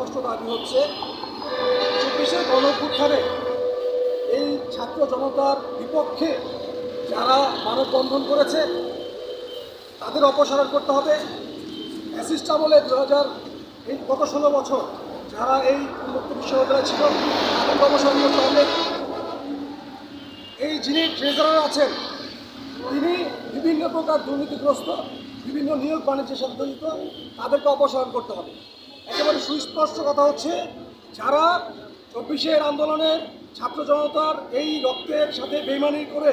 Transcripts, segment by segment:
সুস্পষ্ট দাবি হচ্ছে। চব্বিশে গণপুত্থানে এই ছাত্র জনতার বিপক্ষে যারা মানববন্ধন করেছে, তাদের অপসারণ করতে হবে। অ্যাসিস্ট আমলে দু হাজার এই গত ষোলো বছর যারা এই উন্মুক্ত বিশ্ববিদ্যালয় ছিল, তাদের অপসারণ করতে হবে। এই যিনি ট্রেজারার আছেন, তিনি বিভিন্ন প্রকার দুর্নীতিগ্রস্ত, বিভিন্ন নিয়োগ বাণিজ্যের সাথে জড়িত, তাদেরকে অপসারণ করতে হবে। একেবারে সুস্পষ্ট কথা হচ্ছে, যারা চব্বিশের আন্দোলনের ছাত্র জনতার এই রক্তের সাথে বেইমানি করে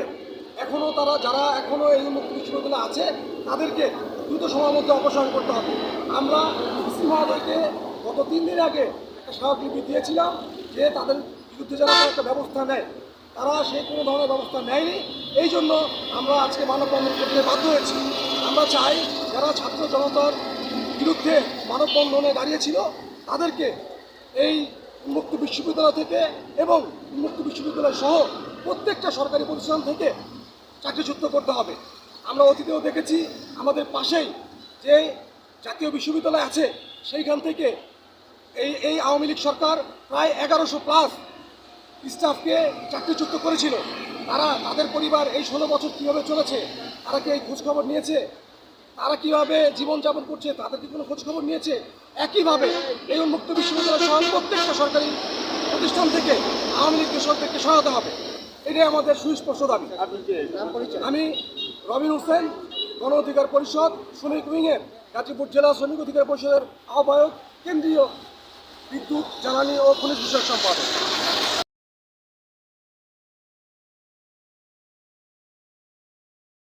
এখনও তারা, যারা এখনও এই উন্মুক্ত বিশ্ববিদ্যালয়ে আছে, তাদেরকে দ্রুত সময়ের মধ্যে অপসারণ করতে হবে। আমরা ইসি মহোদয়কে গত তিন দিন আগে একটা স্মারকলিপি দিয়েছিলাম যে তাদের বিরুদ্ধে যারা একটা ব্যবস্থা নেয়। তারা সে কোনো ধরনের ব্যবস্থা নেয়নি। এই জন্য আমরা আজকে মানব মানববন্ধন করতে বাধ্য হয়েছি। আমরা চাই যারা ছাত্র জনতার বিরুদ্ধে মানববন্ধনে দাঁড়িয়েছিল তাদেরকে এই উন্মুক্ত বিশ্ববিদ্যালয় থেকে এবং উন্মুক্ত বিশ্ববিদ্যালয় সহ প্রত্যেকটা সরকারি প্রতিষ্ঠান থেকে চাকরিচ্যুত করতে হবে। আমরা অতীতেও দেখেছি আমাদের পাশেই যে জাতীয় বিশ্ববিদ্যালয় আছে, সেইখান থেকে এই এই আওয়ামী লীগ সরকার প্রায় এগারোশো প্লাস স্টাফকে চাকরিচ্যুত করেছিল। তারা, তাদের পরিবার এই ষোলো বছর কীভাবে চলেছে, তারা কি এই খোঁজখবর নিয়েছে? তারা কীভাবে জীবনযাপন করছে তাদের কি কোনো খোঁজখবর নিয়েছে? একইভাবে এই উন্মুক্ত বিশ্ববিদ্যালয় সহ প্রত্যেকটা সরকারি প্রতিষ্ঠান থেকে আওয়ামী লীগকে সরকারকে সহায়তা হবে। এটাই আমাদের সুস্পষ্ট দাবি। আমি রবিন হোসেন গণ অধিকার পরিষদ শ্রমিক উইংয়ের গাজীপুর জেলা শ্রমিক অধিকার পরিষদের আহ্বায়ক কেন্দ্রীয় বিদ্যুৎ জ্বালানি ও খনিজ বিষয়ক সম্পাদক।